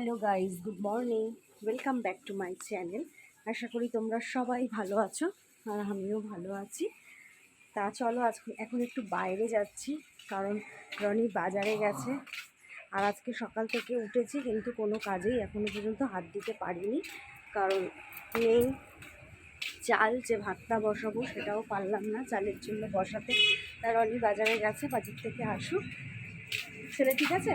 Hello guys good morning. Welcome back to my channel আশা করি তোমরা সবাই ভালো আছো আর আমিও ভালো আছি। তা চলো আজ এখন একটু বাইরে যাচ্ছি, কারণ রনি বাজারে গেছে। আর আজকে সকাল থেকে উঠেছি, কিন্তু কোনো কাজেই এখনও পর্যন্ত হাত দিতে পারিনি। কারণ নেই, চাল যে ভাতটা বসাবো সেটাও পারলাম না চালের জন্য বসাতে। তা রনি বাজারে গেছে, বাজার থেকে আসুক। ছেলে ঠিক আছে।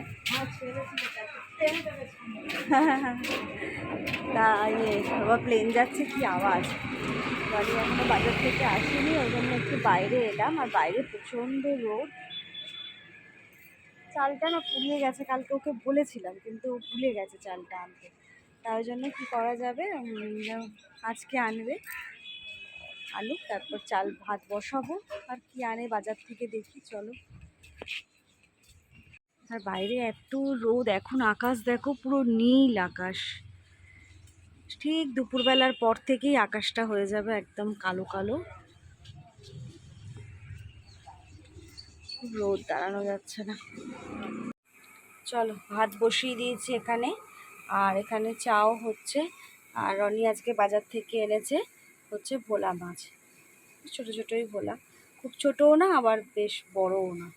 তা ইয়ে বাবা প্লেন যাচ্ছে কি আওয়াজ? বাড়ি এখনও বাজার থেকে আসেনি, ওই জন্য একটু বাইরে এলাম, আর বাইরে প্রচণ্ড রোদ। চালটা না ফুরিয়ে গেছে, কালকে ওকে বলেছিলাম, কিন্তু ভুলে গেছে চালটা আনতে। তাই জন্য কি করা যাবে? আজকে আনবে। আলু, তারপর চাল ভাত বসাবো, আর কি আনে বাজার থেকে দেখি, চলো। আর বাইরে এত রোদ, এখন আকাশ দেখো পুরো নীল আকাশ। ঠিক দুপুরবেলার পর থেকেই আকাশটা হয়ে যাবে একদম কালো কালো। রোদ দাঁড়ানো যাচ্ছে না। চলো, ভাত বসিয়ে দিয়েছি এখানে। আর এখানে চাও হচ্ছে, আর রনি আজকে বাজার থেকে এনেছে হচ্ছে ভোলা মাছ। ছোটো ছোটোই ভোলা। খুব ছোটও না, আবার বেশ বড়ও না।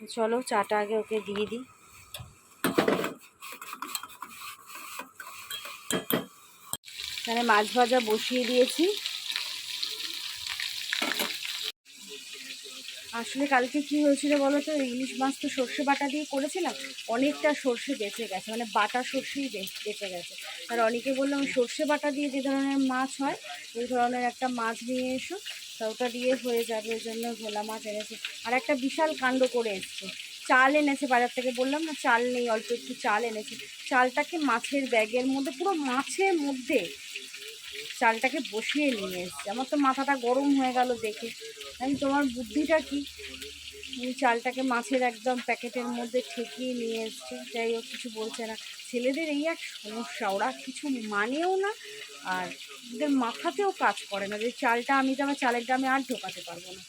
চলো চাটা আগে ওকে দিয়ে দিই। এখানে মাছ ভাজা বসিয়ে দিয়েছি। আসলে কালকে কি হয়েছিল বলো তো? ইলিশ মাছ তো সর্ষে বাটা দিয়ে করেছিলাম, অনেকটা সর্ষে বেঁচে গেছে মানে বাটা সর্ষেই বেঁচে গেছে। আর অনেকে বললাম সর্ষে বাটা দিয়ে যে ধরনের মাছ হয় ওই ধরনের একটা মাছ নিয়ে এসো। ওটা দিয়ে হয়ে যাবে, ওই জন্য ভোলা মাছ এনেছে। আর একটা বিশাল কাণ্ড করে এসছে। চাল এনেছে বাজার থেকে, বললাম না চাল নেই, অল্প একটু চাল এনেছে। চালটাকে মাছের ব্যাগের মধ্যে, পুরো মাছের মধ্যে চালটাকে বসিয়ে নিয়ে এসছে। আমার তো মাথাটা গরম হয়ে গেল দেখে। আমি, তোমার বুদ্ধিটা কি? চালটাকে মাছের একদম প্যাকেটের মধ্যে ঠেকিয়ে নিয়ে এসছে। যাই হোক, কিছু বলছে না। ছেলেদের এই এক সমস্যা, ওরা কিছু মানেও না আর ওদের মাথাতেও কাজ করে না। যে চালটা আমি তো আমার চালের দামে আর ঢোকাতে পারব না।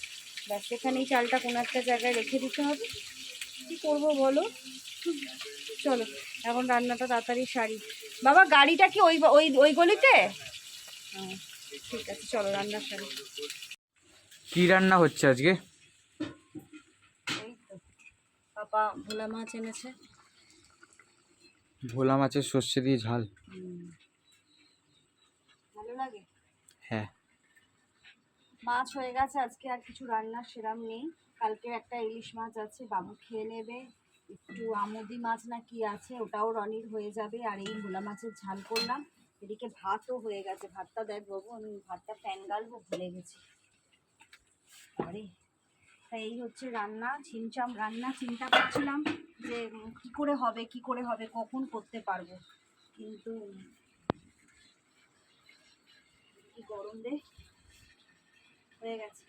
ব্যাস সেখানে এই চালটা কোনো একটা জায়গায় রেখে দিতে হবে। কী করব বলো? চলো এখন রান্নাটা তাড়াতাড়ি সারি। বাবা গাড়িটা কি ওই ওই ওই গলিতে? হ্যাঁ ঠিক আছে চলো রান্না সারি। কি রান্না হচ্ছে আজকে? পাপা ভোলা মাছ এনেছে। ভোলা মাছের সর্ষে দিয়ে ঝাল। লাগে? হ্যাঁ। মাছ হয়ে গেছে আজকে আর কিছু রান্নার সেরাম নেই। কালকে একটা ইলিশ মাছ আছে বাবু খেয়ে নেবে। একটু আমুদি মাছ না কি আছে ওটাও রনির হয়ে যাবে। আর এই ভোলা মাছের ঝাল করলাম। এদিকে ভাতও হয়ে গেছে। ভাতটা দেখ বাবু আমি ভাতটা প্যান গালবো ভুলে গেছি। আরে তাই এই হচ্ছে রান্না ছিমচাম রান্না চিন্তা করছিলাম যে কি করে হবে কি করে হবে কখন করতে পারব। কিন্তু কি গরম রে? হয়ে গেছে।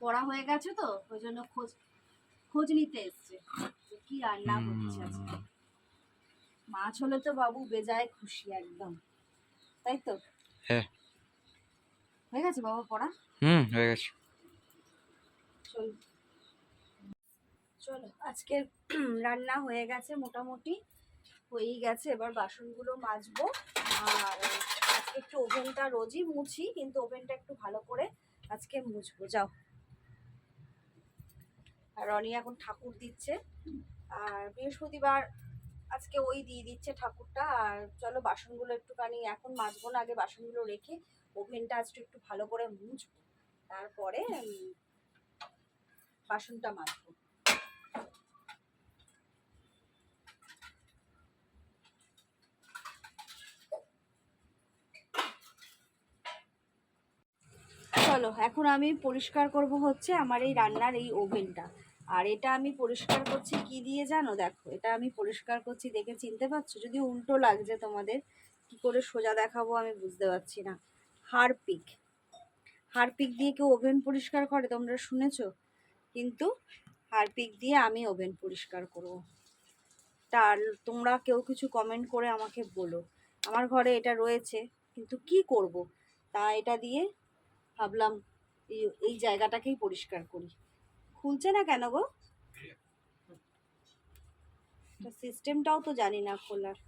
পড়া হয়ে গেছে তো ওই জন্য খোঁজ খোঁজ নিতে এসছে কি রান্না হচ্ছে আজকে। মাছ হলে তো বাবু বেজায় খুশি একদম তাই তো? হ্যাঁ। হয়ে গেছে বাবা পড়া? হুম হয়ে গেছে। চল। চলো আজকের রান্না হয়ে গেছে মোটামুটি হয়েই গেছে। এবার বাসনগুলো মাজবো। আর আজকে একটু ওভেনটা রোজই মুছি, কিন্তু ওভেনটা একটু ভালো করে আজকে মুছবো, যাও। আর রনি এখন ঠাকুর দিচ্ছে। আর বৃহস্পতিবার আজকে ওই দিয়ে দিচ্ছে ঠাকুরটা। আর চলো বাসনগুলো একটুখানি, এখন মাজবো না, আগে বাসনগুলো রেখে ওভেনটা আজকে একটু ভালো করে মুছবো। তারপরে বাসনটা মাজবো। চলো, এখন আমি পরিষ্কার করব হচ্ছে আমার এই রান্নার এই ওভেনটা। আর এটা আমি পরিষ্কার করছি কি দিয়ে জানো? দেখো, এটা আমি পরিষ্কার করছি দেখে চিনতে পারছ? যদি উল্টো লাগছে তোমাদের, কি করে সোজা দেখাবো আমি বুঝতে পারছি না। হারপিক। হারপিক দিয়ে কেউ ওভেন পরিষ্কার করে, তোমরা শুনেছো? কিন্তু হারপিক দিয়ে আমি ওভেন পরিষ্কার করব। তার, তোমরা কেউ কিছু কমেন্ট করে আমাকে বলো। আমার ঘরে এটা রয়েছে, কিন্তু কি করব? তা এটা দিয়ে ভাবলাম এই এই জায়গাটাকেই পরিষ্কার করি। খুলছে না কেন গো? সিস্টেমটাও তো জানি না খোলার।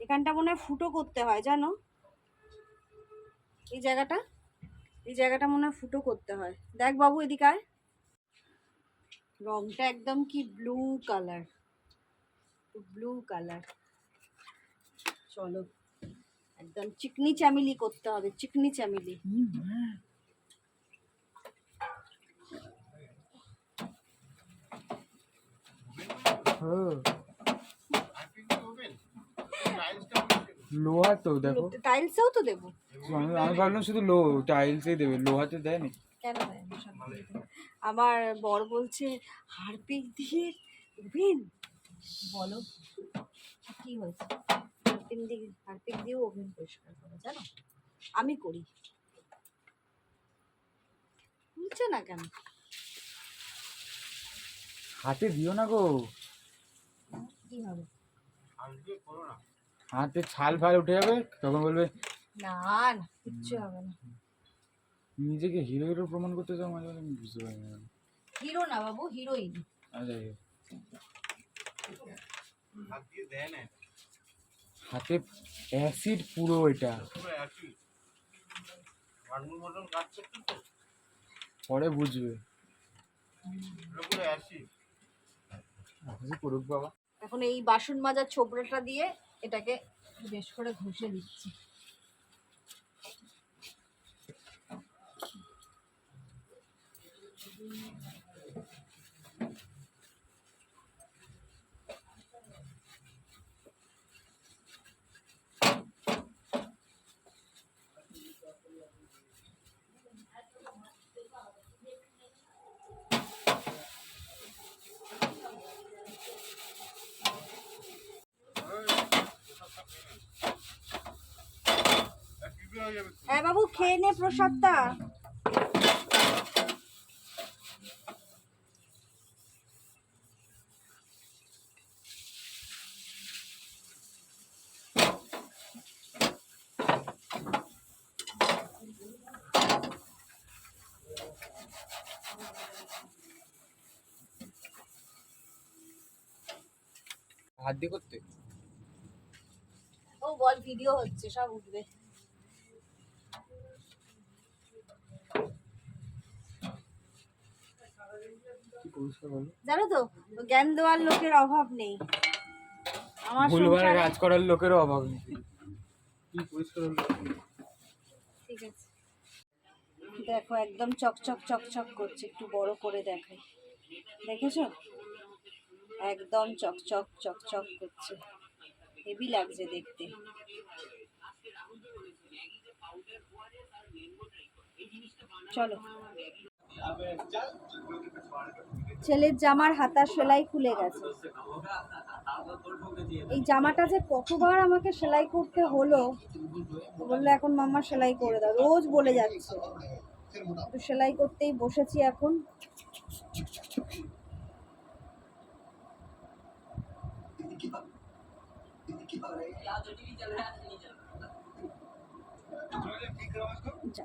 এখানটা মনে হয় ফুটো করতে হয়, জানো? এই জায়গাটা? এই জায়গাটা মনে হয় ফুটো করতে হয়। দেখ বাবু, এদিকে আয়। রংটা একদম কি ব্লু কালার ব্লু কালার চলো। একদম চিকনি চামিলি করতে হবে চিকনি চামিলি লোহা তো দেখো। টাইলসেও তো দেবো। আমি ভাবলাম শুধু লো টাইলসই দেবে লোহাতে দেয় না কেন দেয়? আমার বর বলছে হারপিক দিয়ে ওভেন বলো কি হয়েছে? হারপিক দিয়ে হারপিক দিয়েও ওভেন পরিষ্কার করে জানো? আমি করি। বুঝছ না কেন? হাতে দিও না গো। কি হবে? হাতে ছাল ফাল উঠে যাবে তখন বলবে না না কিচ্ছু হবে না। নিজেকে হিরো হিরো প্রমাণ করতে চাও মাঝে মাঝে আমি বুঝতে পারি না। হিরো না বাবু হিরোইন। আচ্ছা হাতে অ্যাসিড পুরো এটা। পরে বুঝবে। করুক বাবা। এখন এই বাসন মাজার ছোবড়াটা দিয়ে এটাকে বেশ করে ঘষে দিচ্ছি হ্যাঁ বাবু খেয়ে নে প্রসাদটা। হাত দিয়ে করতে? ও বল ভিডিও হচ্ছে সব উঠবে কি পরিষ্কার বলো জানো তো জ্ঞান দেওয়ার লোকের অভাব নেই। আমার ভুলভাল কাজ করার লোকেরও অভাব নেই। ঠিক আছে। দেখো একদম চকচক চকচক করছে একটু বড় করে দেখাই। দেখেছ? একদম চকচক চকচক করছে। হেভি লাগছে দেখতে। চলো। ছেলের জামার হাতার সেলাই খুলে গেছে। এই জামাটা যে কতবার আমাকে সেলাই করতে হলো বলল এখন মাম্মা সেলাই করে দাও রোজ বলে যাচ্ছে। তো সেলাই করতেই বসেছি এখন। যা,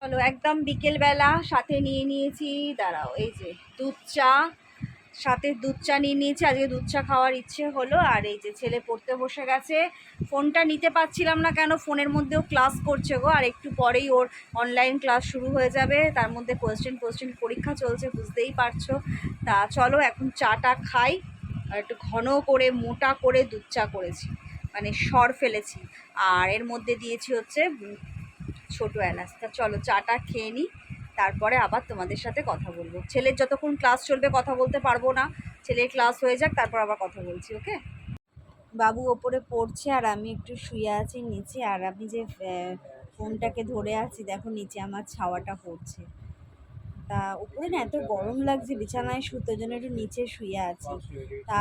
চলো, একদম বিকেলবেলা সাথে নিয়ে নিয়েছি, দাঁড়াও, এই যে দুধ চা, সাথে দুধ চা নিয়ে নিয়েছি, আজকে দুধ চা খাওয়ার ইচ্ছে হলো, আর এই যে ছেলে পড়তে বসে গেছে, ফোনটা নিতে পারছিলাম না কেন, ফোনের মধ্যেও ক্লাস করছে গো, আর একটু পরেই ওর অনলাইন ক্লাস শুরু হয়ে যাবে, তার মধ্যে কোয়েশ্চেন কোয়েশ্চেন পরীক্ষা চলছে, বুঝতেই পারছ, তা চলো এখন চাটা খাই, আর একটু ঘন করে, মোটা করে দুধ চা করেছি মানে সর ফেলেছি, আর এর মধ্যে দিয়েছি হচ্ছে ছোটো এলাচ তা চলো, চাটা খেয়ে নিই তারপরে আবার তোমাদের সাথে কথা বলব। ছেলের যতক্ষণ ক্লাস চলবে কথা বলতে পারব না। ছেলের ক্লাস হয়ে যাক, তারপর আবার কথা বলছি, ওকে? বাবু ওপরে পড়ছে আর আমি একটু শুয়ে আছি নিচে, আর আমি যে ফোনটাকে ধরে আছি, দেখো নিচে আমার ছাওয়াটা পড়ছে। তা উপরে না এত গরম লাগছে, বিছানায় শুতে জন্য একটু নিচে শুয়ে আছি। তা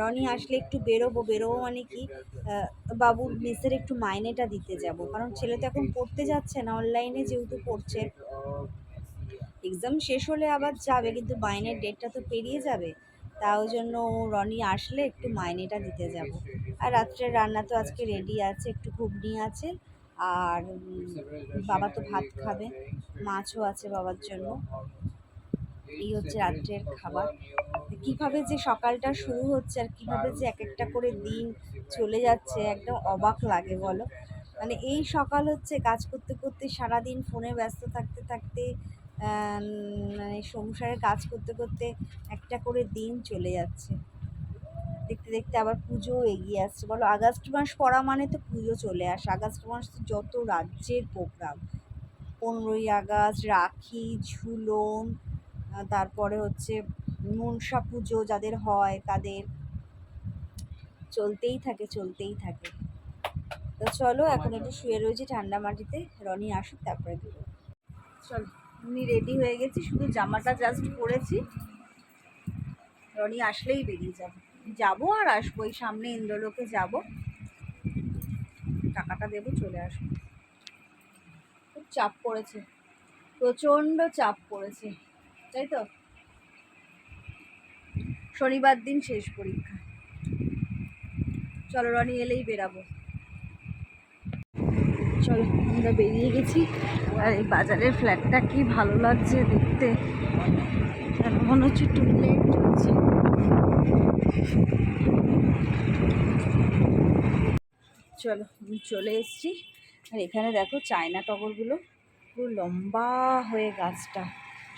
রনি আসলে একটু বেরোবো বেরোবো মানে কি বাবুর মেসের একটু মাইনেটা দিতে যাব। কারণ ছেলে তো এখন পড়তে যাচ্ছে না অনলাইনে যেহেতু পড়ছে। এক্সাম শেষ হলে আবার যাবে, কিন্তু মাইনের ডেটটা তো পেরিয়ে যাবে। তা ওই জন্য রনি আসলে একটু মাইনেটা দিতে যাব। আর রাত্রের রান্না তো আজকে রেডি আছে, একটু ঘুগনি আছে। আর বাবা তো ভাত খাবে, মাছও আছে বাবার জন্য। এই হচ্ছে রাত্রের খাবার। কীভাবে যে সকালটা শুরু হচ্ছে আর কীভাবে যে এক একটা করে দিন চলে যাচ্ছে, একদম অবাক লাগে, বলো। মানে এই সকাল হচ্ছে কাজ করতে করতে সারাদিন ফোনে ব্যস্ত থাকতে থাকতে মানে সংসারে কাজ করতে করতে একটা করে দিন চলে যাচ্ছে। দেখতে দেখতে আবার পুজো এগিয়ে আসছে। বলো, আগস্ট মাস পড়া মানে তো পুজো চলে আসে। আগস্ট মাস যত রাজ্যের প্রোগ্রাম পনেরোই আগস্ট, রাখি, ঝুলন তারপরে হচ্ছে মনসা পুজো যাদের হয় তাদের চলতেই থাকে চলতেই থাকে। তো চলো, এখন একটু শুয়ে রয়েছি ঠান্ডা মাটিতে। রনি আসুক, তারপরে দেবো চলো আমি রেডি হয়ে গেছি, শুধু জামাটা জাস্ট পরেছি। রনি আসলেই বেরিয়ে যাব। যাব আর আসব, এই সামনে ইন্দ্রলোকে যাব। টাকাটা দেবো, চলে আসব। খুব চাপ পড়েছে, প্রচণ্ড চাপ পড়েছে, তাই তো? শনিবার দিন শেষ পরীক্ষা। চলো, রনি এলেই বেরাবো। চলো, আমরা বেরিয়ে গেছি। আর এই বাজারের ফ্ল্যাটটা কি ভালো লাগছে দেখতে। মনে হচ্ছে টুইলেট চলছে। চলো, আমি চলে এসেছি। আর এখানে দেখো চায়না টগরগুলো, পুরো লম্বা হয়ে গাছটা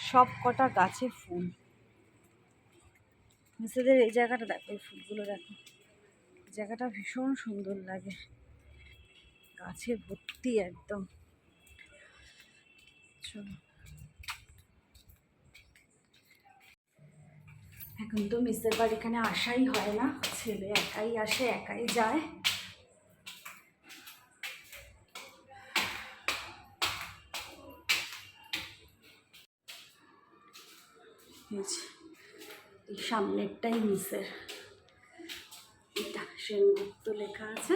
সব কটা গাছে ফুল। মিসেদের এই জায়গাটা দেখো, এই ফুলগুলো দেখো। জায়গাটা ভীষণ সুন্দর লাগে। গাছে ভর্তি একদম। চলো। এখন তো মিসের বাড়ি এখানে আসাই হয় না। ছেলে একাই আসে, একাই যায়। এই সামনেরটাই মিসের। সেনগুপ্ত লেখা আছে।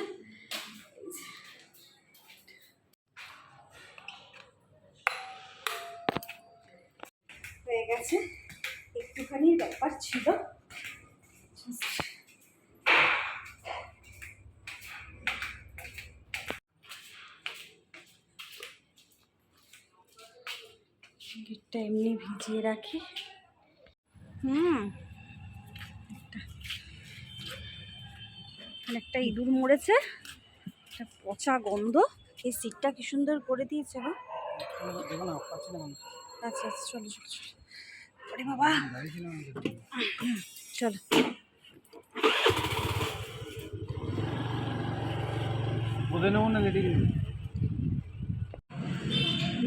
হয়ে গেছে। একটুখানি ব্যাপার ছিল। গিটটা এমনি ভিজিয়ে রাখি। হুম। একটা। ইঁদুর মরেছে। একটা পচা গন্ধ। এই সিটটা কি সুন্দর করে দিয়েছে মানুষ আচ্ছা আচ্ছা চলো চলো চলো। ওরে বাবা। চলো।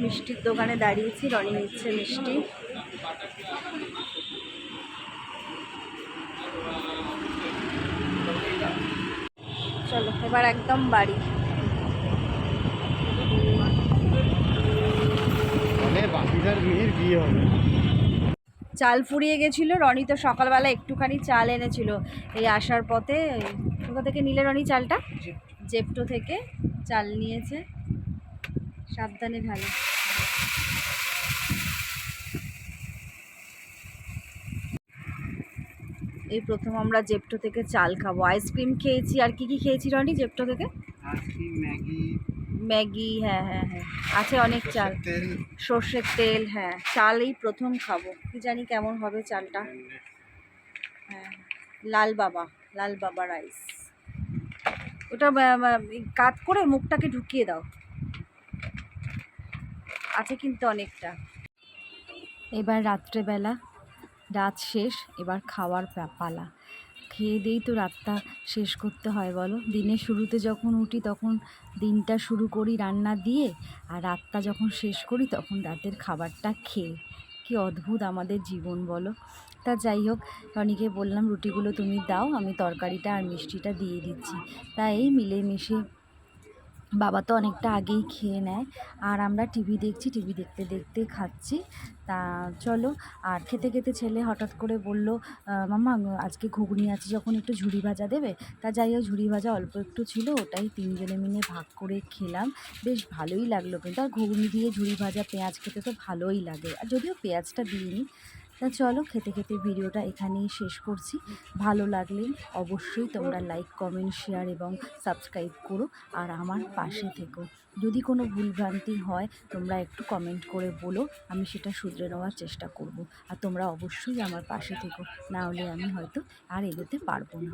মিষ্টির দোকানে দাঁড়িয়েছি রনি নিচ্ছে মিষ্টি। চলো এবার একদম বাড়ি। মানে বাকিটার মেয়ের বিয়ে হবে। চাল ফুরিয়ে গেছিল, রনি তো সকালবেলা একটুখানি চাল এনেছিল। এই আসার পথে কোথা থেকে নিলে রনি চালটা? জেপটো থেকে চাল নিয়েছে। সাবধানে ঢালে। এই প্রথম আমরা জেপটো থেকে চাল খাব। আইসক্রিম খেয়েছি। আর কি কি খেয়েছি রনি জেপটো থেকে? আইসক্রিম ম্যাগি ম্যাগি হ্যাঁ হ্যাঁ হ্যাঁ। আছে অনেক চাল। সর্ষের তেল হ্যাঁ। চালই প্রথম খাব। কি জানি কেমন হবে চালটা। হ্যাঁ লাল বাবা লাল বাবা রাইস। ওটা কাত করে মুখটাকে ঢুকিয়ে দাও। আছে কিন্তু অনেকটা। এবার রাত্রেবেলা রাত শেষ এবার খাওয়ার পালা খেয়ে দিয়েই তো রাতটা শেষ করতে হয়, বলো? দিনের শুরুতে যখন উঠি তখন দিনটা শুরু করি রান্না দিয়ে আর রাতটা যখন শেষ করি তখন রাতের খাবারটা খেয়ে। কি অদ্ভুত আমাদের জীবন, বলো? তা যাই হোক, রনিকে বললাম, রুটিগুলো তুমি দাও, আমি তরকারিটা আর মিষ্টিটা দিয়ে দিচ্ছি। তা এই মিলেমিশে বাবা তো অনেকটা আগেই খেয়ে নেয়। আর আমরা টিভি দেখছি, টিভি দেখতে দেখতে খাচ্ছি। তা চলো, আর খেতে খেতে ছেলে হঠাৎ করে বলল মাম্মা, আজকে ঘুগনি আছে যখন একটু ঝুড়ি ভাজা দেবে? তা যাই হোক, ঝুড়ি ভাজা অল্প একটু ছিল, ওটাই তিনজনে মিলে ভাগ করে খেলাম। বেশ ভালোই লাগল কিন্তু, আর ঘুগনি দিয়ে ঝুড়ি ভাজা পেঁয়াজ খেতে তো ভালোই লাগে। আর যদিও পেঁয়াজটা দিইনি তা চলো, খেতে খেতে ভিডিওটা এখানেই শেষ করছি। ভালো লাগলে অবশ্যই তোমরা লাইক কমেন্ট শেয়ার এবং সাবস্ক্রাইব করো আর আমার পাশে থেকো। যদি কোনো ভুলভ্রান্তি হয়, তোমরা একটু কমেন্ট করে বলো, আমি সেটা শুধরে নেওয়ার চেষ্টা করব। আর তোমরা অবশ্যই আমার পাশে থেকো, না হলে আমি হয়তো আর এগোতে পারব না।